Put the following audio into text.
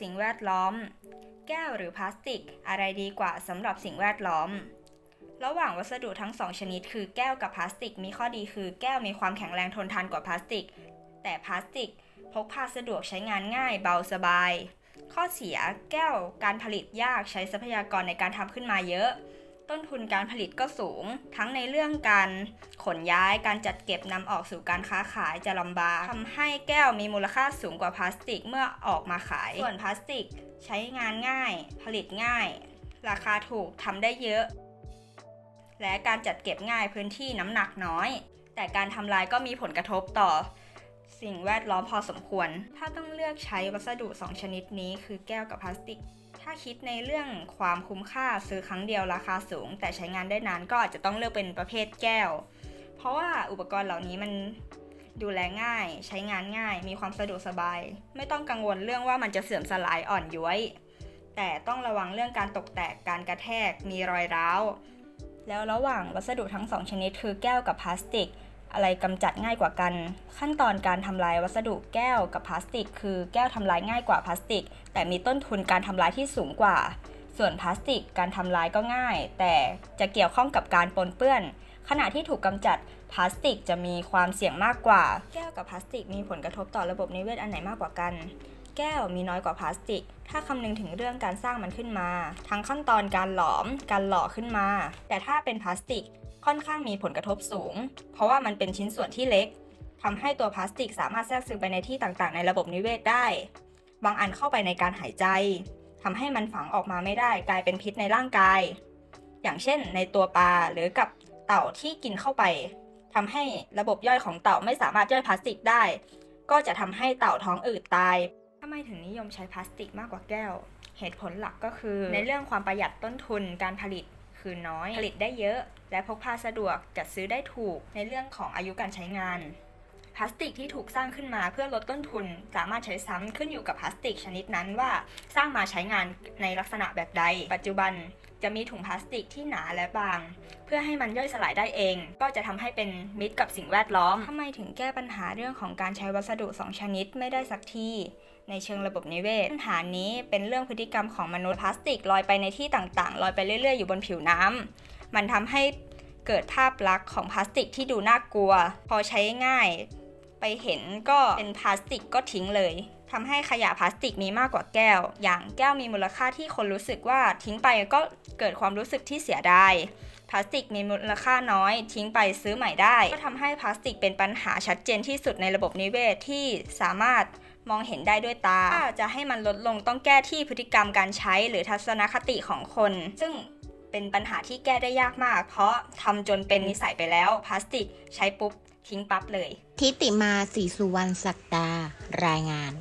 สิ่งแวดล้อม แก้วหรือพลาสติก อะไรดีกว่าสำหรับสิ่งแวดล้อม ระหว่างวัสดุทั้งสองชนิด คือแก้วกับพลาสติก มีข้อดีคือแก้วมีความแข็งแรงทนทานกว่าพลาสติก แต่พลาสติก พกพาสะดวกใช้งานง่าย เบาสบาย ข้อเสียแก้วการผลิตยากใช้ทรัพยากรในการทำขึ้นมาเยอะ ต้นทุนการผลิตก็สูง ทั้งในเรื่องการขนย้ายการจัดเก็บนำออกสู่การค้าขายจะลำบากทำให้แก้วมีมูลค่าสูงกว่าพลาสติกเมื่อออกมาขาย ส่วนพลาสติกใช้งานง่าย ผลิตง่าย ราคาถูกทำได้เยอะ และการจัดเก็บง่ายพื้นที่น้ำหนักน้อย แต่การทำลายก็มีผลกระทบต่อสิ่งแวดล้อมพอสมควร ถ้าต้องเลือกใช้วัสดุ 2 ชนิดนี้คือแก้วกับพลาสติก ถ้าคิดในเรื่องความคุ้มค่าซื้อครั้งเดียวราคาสูง แต่ใช้งานได้นานก็อาจจะต้องเลือกเป็นประเภทแก้ว เพราะว่าอุปกรณ์เหล่านี้มันดูแลง่าย ใช้งานง่าย มีความสะดวกสบาย ไม่ต้องกังวลเรื่องว่ามันจะเสื่อมสลายอ่อนย้วย แต่ต้องระวังเรื่องการตกแตกการกระแทกมีรอยร้าว แล้วระหว่างวัสดุทั้งสองชนิดคือแก้วกับพลาสติก อะไรกำจัดง่ายกว่ากัน ขั้นตอนการทำลายวัสดุแก้วกับพลาสติก คือแก้วทำลายง่ายกว่าพลาสติก แต่มีต้นทุนการทำลายที่สูงกว่า ส่วนพลาสติกการทำลายก็ง่าย แต่จะเกี่ยวข้องกับการปนเปื้อน ขณะที่ถูกกำจัดพลาสติกจะมีความเสี่ยงมากกว่า แก้วกับพลาสติกมีผลกระทบต่อระบบนิเวศอันไหนมากกว่ากัน แก้วมีน้อยกว่าพลาสติก ถ้าคำนึงถึงเรื่องการสร้างมันขึ้นมา ทั้งขั้นตอนการหลอม การหล่อขึ้นมา แต่ถ้าเป็นพลาสติก ค่อนข้างมีผลกระทบสูง เพราะว่ามันเป็นชิ้นส่วนที่เล็กทำให้ตัวพลาสติกสามารถแทรกซึมไปในที่ต่างๆ ในระบบนิเวศได้ บางอันเข้าไปในการหายใจทำให้มันฝังออกมาไม่ได้กลายเป็นพิษในร่างกาย อย่างเช่น ในตัวปลาหรือกับเต่าที่กินเข้าไปทำให้ระบบย่อยของเต่าไม่สามารถย่อยพลาสติกได้ ก็จะทำให้เต่าท้องอืดตายทำไมถึงนิยมใช้พลาสติกมากกว่าแก้ว เหตุผลหลักก็คือ ในเรื่องความประหยัดต้นทุนการผลิต คือน้อย ผลิตได้เยอะ และพกพาสะดวกจัดซื้อได้ถูกในเรื่องของอายุการใช้งาน ลาสติกที่ถูกสร้างขึ้นมาเพื่อลดต้นทุน สามารถใช้ซ้ำขึ้นอยู่กับพลาสติกชนิดนั้นว่าสร้างมาใช้งานในลักษณะแบบใด ปัจจุบันจะมีถุงพลาสติกที่หนาและบาง เพื่อให้มันย่อยสลายได้เอง ก็จะทำให้เป็นมิตรกับสิ่งแวดล้อมทำไมถึงแก้ปัญหาเรื่องของการใช้วัสดุ 2 ชนิดไม่ได้สักทีในเชิงระบบนิเวศปัญหานี้เป็นเรื่องพฤติกรรมของมนุษย์พลาสติกลอยไปในที่ต่างๆลอยไปเรื่อย ๆ อยู่บนผิวน้ำมันทำให้เกิดภาพลักษณ์ของพลาสติกที่ดูน่ากลัว พอใช้ง่าย ไปเห็นก็เป็นพลาสติกก็ทิ้งเลยทำให้ขยะพลาสติกมีมากกว่าแก้ว อย่างแก้วมีมูลค่าที่คนรู้สึกว่าทิ้งไปก็เกิดความรู้สึกที่เสียดายพลาสติกมีมูลค่าน้อย ทิ้งไปซื้อใหม่ได้ ก็ทำให้พลาสติกเป็นปัญหาชัดเจนที่สุดในระบบนิเวศที่สามารถมองเห็นได้ด้วยตา ถ้าจะให้มันลดลงต้องแก้ที่พฤติกรรมการใช้หรือทัศนคติของคน ซึ่งเป็นปัญหาที่แก้ได้ยากมาก เพราะทำจนเป็นนิสัยไปแล้ว พลาสติกใช้ปุ๊บ ทิ้งปั๊บเลย ทิติมาสีสุวรรณศักดารายงาน